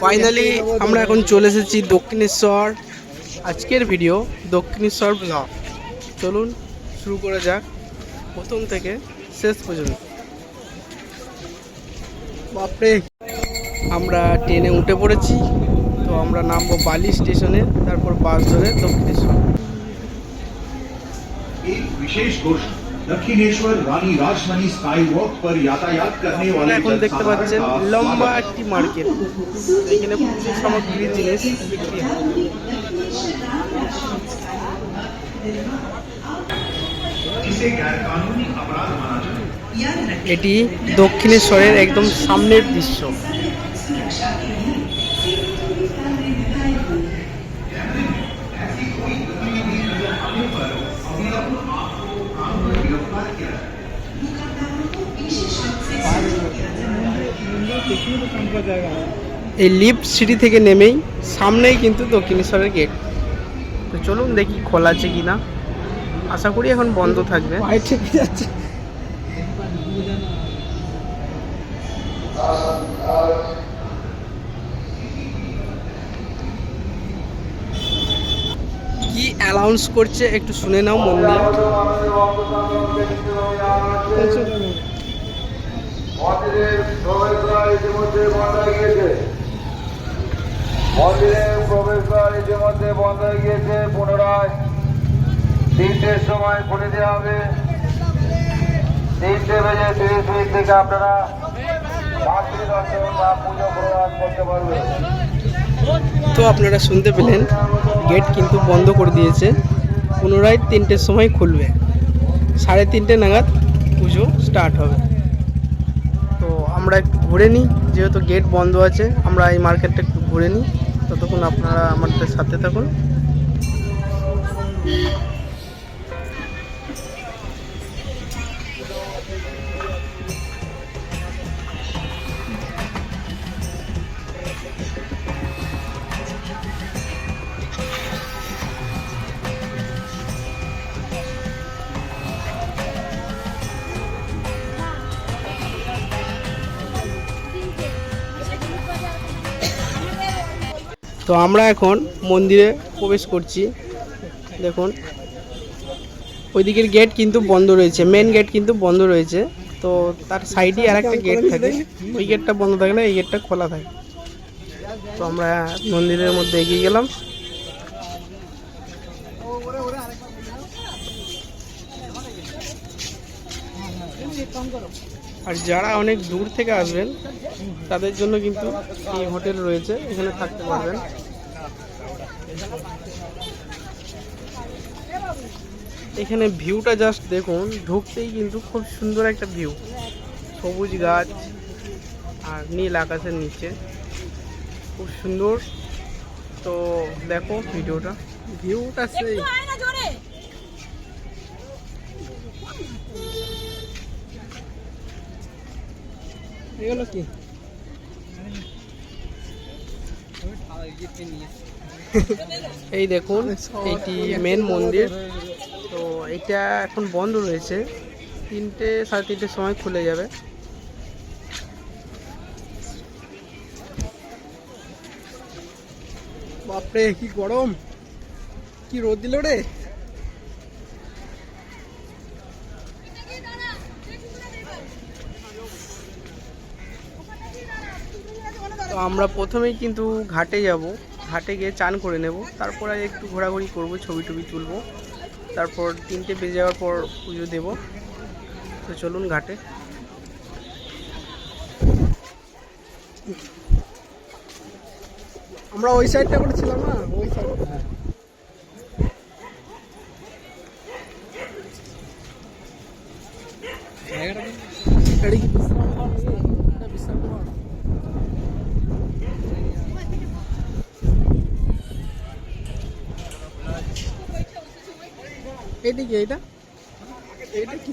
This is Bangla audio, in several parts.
ফাইনালি আমরা এখন চলে এসেছি দক্ষিণেশ্বর। আজকের ভিডিও দক্ষিণেশ্বর ব্লগ চলুন শুরু করে যাক। প্রথম থেকে শেষ পর্যন্ত। বাপরে। আমরা ট্রেনে উঠে পড়েছি। তো আমরা নামবো বালি স্টেশনে তারপর বাস ধরে দক্ষিণেশ্বর। এই বিশেষ গোষ্ঠী দক্ষিণেশ্বর রানী রাজধানী স্কাই ওয়াক পর যাতায়াত করতে वाले এখন দেখতে পাচ্ছেন লম্বা একটি মার্কেট। এখানে প্রচুর সামগ্রী জিনিস বিক্রি হয়। এটি দক্ষিণেশ্বরের একদম সামনের দৃশ্য। এই লিফট সিটি থেকে নেমেই সামনেই কিন্তু দক্ষিণেশ্বরের গেট তো চলুন দেখি খোলা আছে কি না আশা করি এখন বন্ধ থাকবে। যাচ্ছে কি অ্যালাউন্স করছে একটু শুনে নাও মন দিয়ে মন্দিরের প্রবেশদ্বার ইতিমধ্যে বন্ধ হয়ে গিয়েছে। মন্দিরের প্রবেশদ্বার ইতিমধ্যে বন্ধ হয়ে গিয়েছে পুনরায়। তিনটের সময় খুলে দেওয়া হবে। তিনটে বেজে তিরিশ মিনিট থেকে আপনারা পুজো করতে তো আপনারা শুনতে পেলেন, গেট কিন্তু বন্ধ করে দিয়েছে। পুনরায় তিনটের সময় খুলবে। সাড়ে তিনটে নাগাদ পুজো স্টার্ট হবে। তো আমরা একটু ঘুরে নিই। যেহেতু গেট বন্ধ আছে, আমরা এই মার্কেটটা একটু ঘুরে নিই। ততক্ষণ আপনারা আমাদের সাথে থাকুন। তো আমরা এখন মন্দিরে প্রবেশ করছি। দেখুন। ওই দিকের গেট কিন্তু বন্ধ রয়েছে। মেন গেট কিন্তু বন্ধ রয়েছে। তো তার সাইডে আর একটা গেট থাকে। ওই গেটটা বন্ধ থাকলে এই গেটটা খোলা থাকে। তো আমরা মন্দিরের মধ্যে এগিয়ে গেলাম। আর যারা অনেক দূর থেকে আসবেন, তাদের জন্য কিন্তু এই হোটেল রয়েছে। এখানে থাকতে পারবেন। এখানে ভিউটা জাস্ট দেখুন ঢুকতেই কিন্তু খুব সুন্দর একটা ভিউ সবুজ গাছ আর নীল আকাশের নিচে। খুব সুন্দর। তো দেখো ভিডিওটা। ভিউটা সেই। এগুলো কি? এই দেখুন এইটি মেন মন্দির। তো এটা এখন বন্ধ রয়েছে। তিনটে সাড়ে তিনটের সময় খুলে যাবে। বাপরে কি গরম! কি রোদ দিল রে! তো আমরা প্রথমেই কিন্তু ঘাটে যাব। ঘাটে গিয়ে চান করে নেব। তারপরে একটু ঘোরাঘুরি করব ছবি টবি তুলবো। তারপর তিনটে বেজে যাওয়ার পর পুজো দেব। তো চলুন ঘাটে। আমরা ওই সাইডটা করেছিলাম না? ওই সাইড। এটা কি কি এটা এটা কি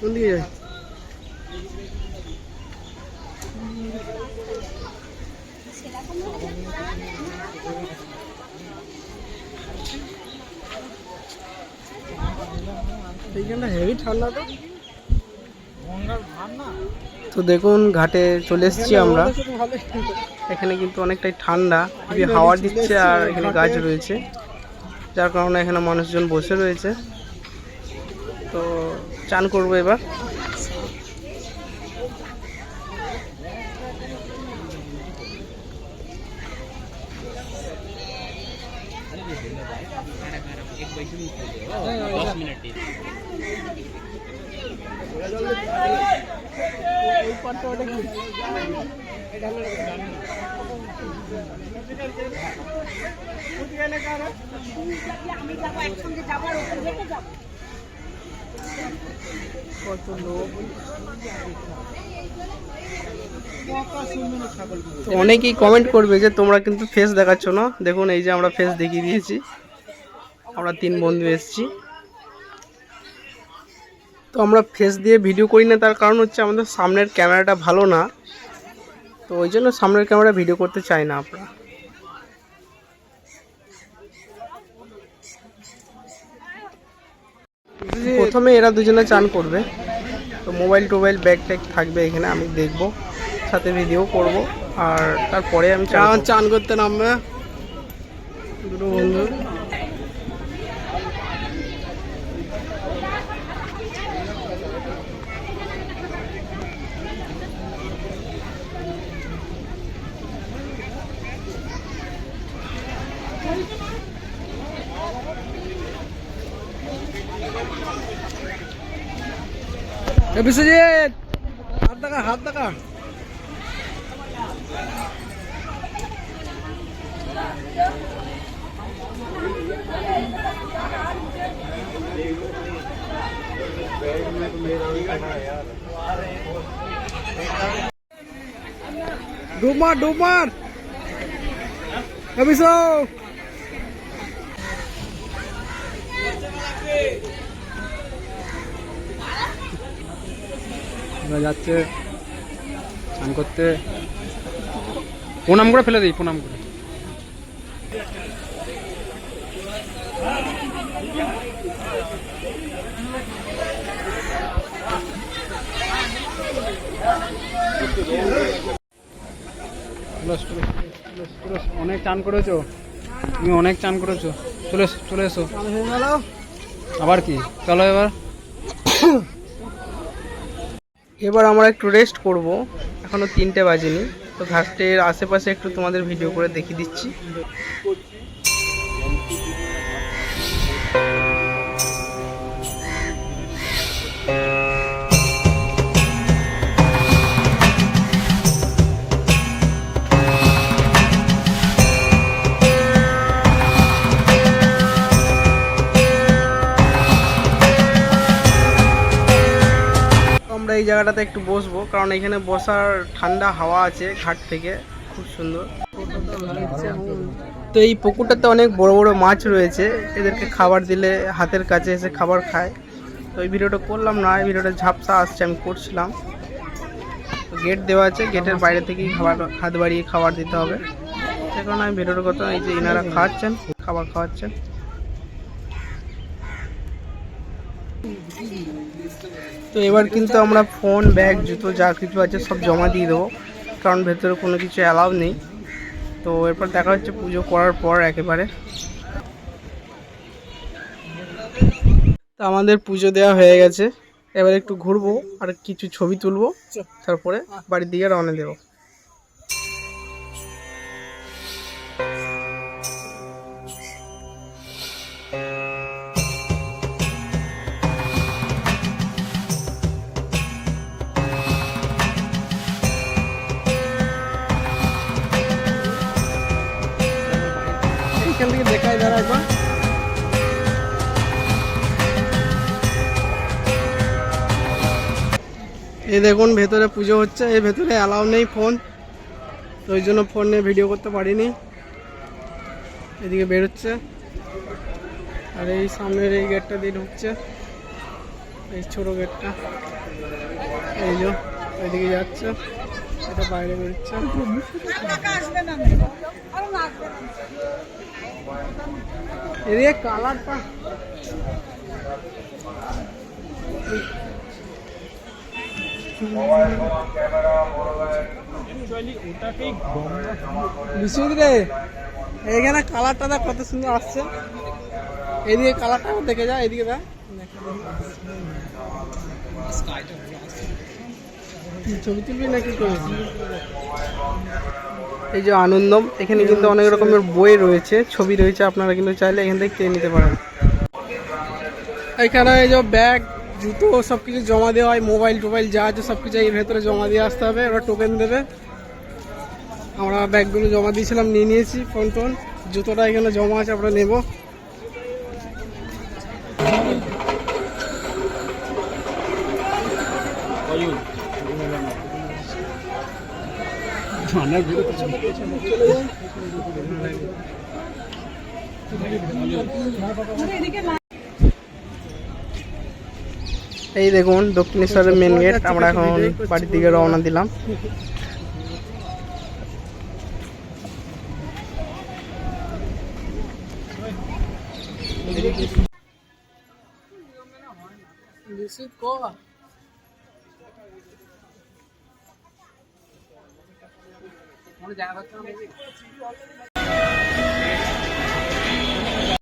কোন দিকে যায়? এইখানটা হেভি ঠান্ডা তো। তো দেখুন ঘাটে চলে এসেছি আমরা। এখানে কিন্তু অনেকটাই ঠান্ডা খুবই হাওয়া দিচ্ছে আর এখানে গাছ রয়েছে। যার কারণে এখানে মানুষজন বসে রয়েছে। তো চান করব এবার। কত লোক অনেকেই কমেন্ট করবে যে তোমরা কিন্তু ফেস দেখাচ্ছ না। দেখুন এই যে আমরা ফেস দেখিয়ে দিয়েছি। আমরা তিন বন্ধু এসেছি। তো আমরা ফেস দিয়ে ভিডিও করি না তার কারণ হচ্ছে আমাদের সামনের ক্যামেরাটা ভালো না। তো ওই জন্য সামনের ক্যামেরা ভিডিও করতে চাই না আমরা। প্রথমে এরা দুজনে চান করবে। তো মোবাইল টোবাইল ব্যাগ ট্যাগ থাকবে এখানে আমি দেখব সাথে ভিডিও করব আর তারপরে আমি চান চান করতে নামবে। দুটো বন্ধু। বিশ্বজিৎ হাত দেখা হাত দেখা ডুব মার ডুব মার এ বিশ্ব যাচ্ছে, স্নান করতে। প্রণাম করে ফেলে দিই, প্রণাম করে। অনেক চান করেছ? তুমি অনেক চান করেছ। চলে চলে এসো। আবার কি? চলো এবার। এবার আমরা একটু রেস্ট করব। এখনও তিনটে বাজেনি। তো ঘাটের আশেপাশে একটু তোমাদের ভিডিও করে দেখিয়ে দিচ্ছি। এই জায়গাটাতে একটু বসবো, কারণ এখানে বসার ঠান্ডা হাওয়া আছে ঘাট থেকে, খুব সুন্দর। তো এই পুকুরটাতে অনেক বড় বড় মাছ রয়েছে, এদেরকে খাবার দিলে হাতের কাছে এসে খাবার খায়। তো এই ভিডিওটা করলাম না, এই ভিডিওটা ঝাপসা আসছে, আমি করছিলাম। গেট দেওয়া আছে গেটের বাইরে থেকেই খাবার, হাত বাড়িয়ে খাবার দিতে হবে। সে কারণে আমি ভিডিওটা করতাম এই যে ইনারা খাওয়াচ্ছেন, খাবার খাওয়াচ্ছেন। তো এবার কিন্তু আমরা ফোন ব্যাগ জুতো যা কিছু আছে সব জমা দিয়ে দেবো। কারণ ভেতরে কোনো কিছু অ্যালাউ নেই। তো এরপর দেখা হচ্ছে পুজো করার পর একেবারে। তো আমাদের পুজো দেওয়া হয়ে গেছে। এবার একটু ঘুরবো আর কিছু ছবি তুলবো। তারপরে বাড়ির দিকে রওনা দেবো। এই দেখুন, ভেতরে পুজো হচ্ছে, এই ভেতরে অ্যালাউ নেই ফোন তো ওই জন্য ফোন নিয়ে ভিডিও করতে পারিনি। এদিকে বেরোচ্ছে। আর এই সামনের এই গেটটা দিয়ে ঢুকছে। এই ছোট গেটটা এই যে ওইদিকে যাচ্ছে। এটা বাইরে বেরোচ্ছে। এদিকে কালারটা এখানে কালারটা দেখ কত সুন্দর আসছে। এদিকে কালারটা দেখে যা, এদিকে দেখ। ছবি তুলবি নাকি এই যে আনন্দম, এখানে কিন্তু অনেক রকমের বই রয়েছে, ছবি রয়েছে, আপনারা কিন্তু চাইলে এখান থেকে কিনে নিতে পারেন। এখানে এই যে ব্যাগ জুতো সব কিছু জমা দেওয়া হয় মোবাইল টোবাইল যা আছে সব কিছু এর ভেতরে জমা দিয়ে আসতে হবে। ওরা টোকেন দেবে। আমরা ব্যাগগুলো জমা দিয়েছিলাম, নিয়ে নিয়েছি, ফোন টোন। জুতোটা এখানে জমা আছে, আমরা নেব। এই দেখুন দক্ষিণেশ্বরের মেন গেট আমরা এখন বাড়ির দিকে রওনা দিলাম।